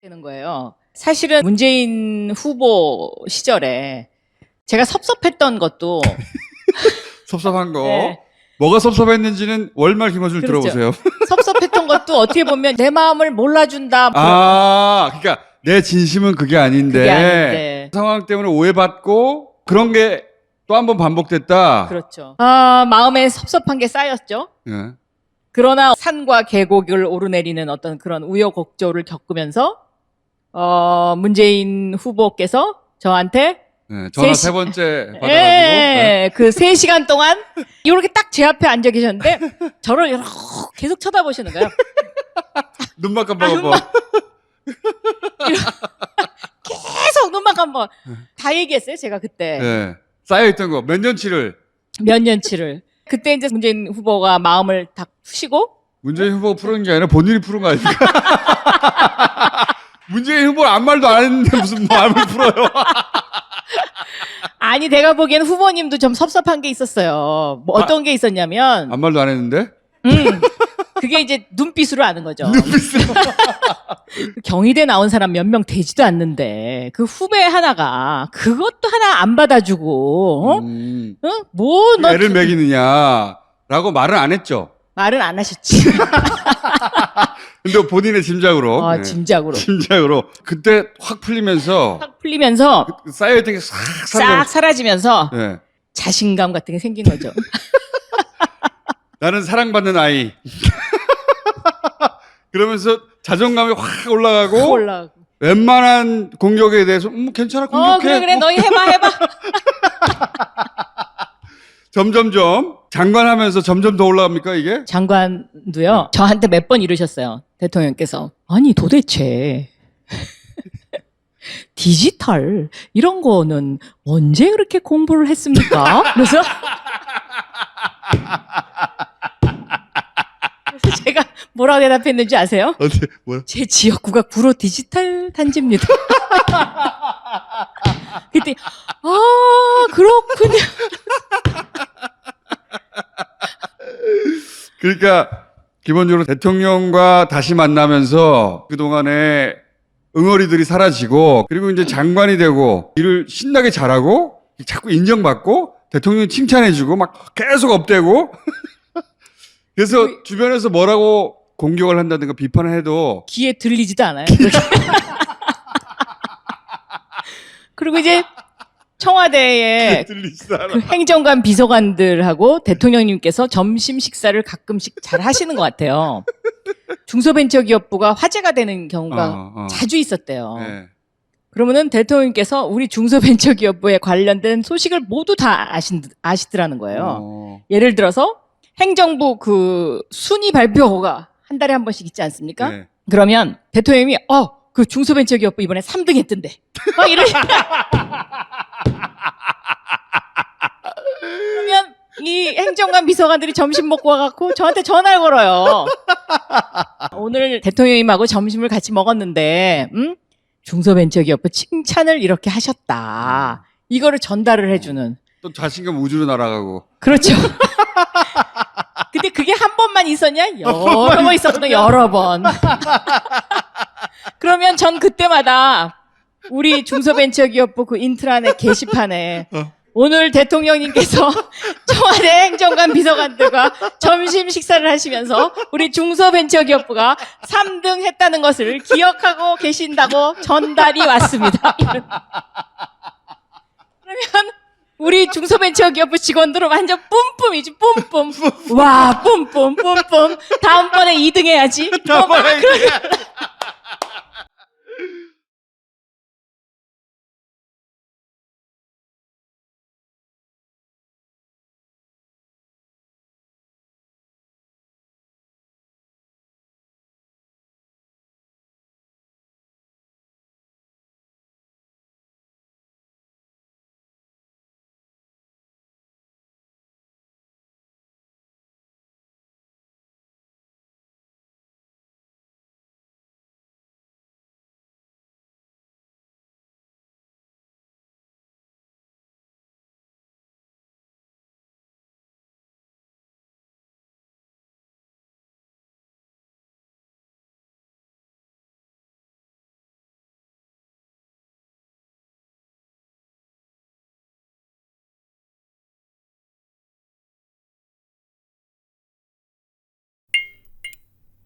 되는 거예요. 사실은 문재인 후보 시절에 제가 섭섭했던 것도 섭섭한 거. 네. 뭐가 섭섭했는지는 월말 김어준 그렇죠. 들어보세요. 섭섭했던 것도 어떻게 보면 내 마음을 몰라준다. 아, 그러니까 내 진심은 그게 아닌데, 그게 아닌데. 상황 때문에 오해받고 그런 게 또 한 번 반복됐다. 그렇죠. 아, 마음에 섭섭한 게 쌓였죠. 예. 그러나 산과 계곡을 오르내리는 어떤 그런 우여곡절을 겪으면서 어, 문재인 후보께서 저한테 예, 전화 세세 시- 번째 받아가지고. 예, 그 3시간 동안 이렇게 딱 제 앞에 앉아 계셨는데 저를 이렇게 계속 쳐다보시는 거예요. 눈만 아, 깜빡하고 계속 눈만 감고 다 얘기했어요. 제가 그때. 예. 쌓여있던 거 몇 년치를? 몇 년치를. 그때 이제 문재인 후보가 마음을 딱 푸시고 문재인 후보가 푸는 게 아니라 본인이 푸는 거 아닙니까? 문재인 후보는 아무 말도 안 했는데 무슨 마음을 풀어요? 아니 내가 보기엔 후보님도 좀 섭섭한 게 있었어요. 뭐 어떤 게 있었냐면 아무 말도 안 했는데? 음, 그게 이제 눈빛으로 아는 거죠. 눈빛으로. 경희대 나온 사람 몇 명 되지도 않는데 그 후배 하나가 그것도 하나 안 받아주고 어? 음, 어? 뭐너 애를 먹이느냐라고 말은 안 했죠. 말은 안 하셨지. 근데 본인의 짐작으로. 아 예. 짐작으로 짐작으로. 그때 확 풀리면서 확 풀리면서 쌓여있던 게싹 싹 사라져. 사라지면서 예. 자신감 같은 게 생긴 거죠. 나는 사랑받는 아이. 그러면서 자존감이 확 올라가고 확 올라가고. 웬만한 공격에 대해서 음, 괜찮아 공격해. 어 그래 그래 어, 너희 해봐 해봐. 점점점 장관 하면서 점점 더 올라갑니까 이게? 장관도요 저한테 몇 번 이러셨어요 대통령께서 아니 도대체 디지털 이런 거는 언제 그렇게 공부를 했습니까? 그래서 그래서 제가 뭐라고 대답했는지 아세요? 어떻게 뭐야? 제 지역구가 구로 디지털 단지입니다. 그때 아 그렇군요. 그러니까 기본적으로 대통령과 다시 만나면서 그동안에 응어리들이 사라지고 그리고 이제 장관이 되고 일을 신나게 잘하고 자꾸 인정받고 대통령이 칭찬해주고 막 계속 업되고 그래서 주변에서 뭐라고 공격을 한다든가 비판을 해도 귀에 들리지도 않아요. 그리고 이제 않아. 그 행정관 비서관들하고 대통령님께서 점심 식사를 가끔씩 잘 하시는 것 같아요. 중소벤처기업부가 화제가 되는 경우가 어, 어. 자주 있었대요. 네. 그러면은 대통령께서 우리 중소벤처기업부에 관련된 소식을 모두 다 아신, 아시더라는 거예요. 어. 예를 들어서 행정부 그 순위 발표가 한 달에 한 번씩 있지 않습니까? 네. 그러면 대통령이 어 그 중소벤처기업부 이번에 3등 했던데 막 이런 그러면 이 행정관 비서관들이 점심 먹고 와갖고 저한테 전화를 걸어요 오늘 대통령님하고 점심을 같이 먹었는데 음? 중소벤처기업부 칭찬을 이렇게 하셨다 이거를 전달을 해주는 또 자신감 우주로 날아가고 그렇죠. 근데 그게 한 번만 있었냐? 여러 번 있었거든, 여러 번. 그러면 전 그때마다 우리 중소벤처기업부 그 인트라넷 게시판에 오늘 대통령님께서 청와대 행정관 비서관들과 점심 식사를 하시면서 우리 중소벤처기업부가 3등 했다는 것을 기억하고 계신다고 전달이 왔습니다. 그러면 우리 중소벤처기업부 직원들은 완전 뿜뿜이지 뿜뿜. 와 뿜뿜 뿜뿜. 다음번에 2등 해야지. 뭐막 그런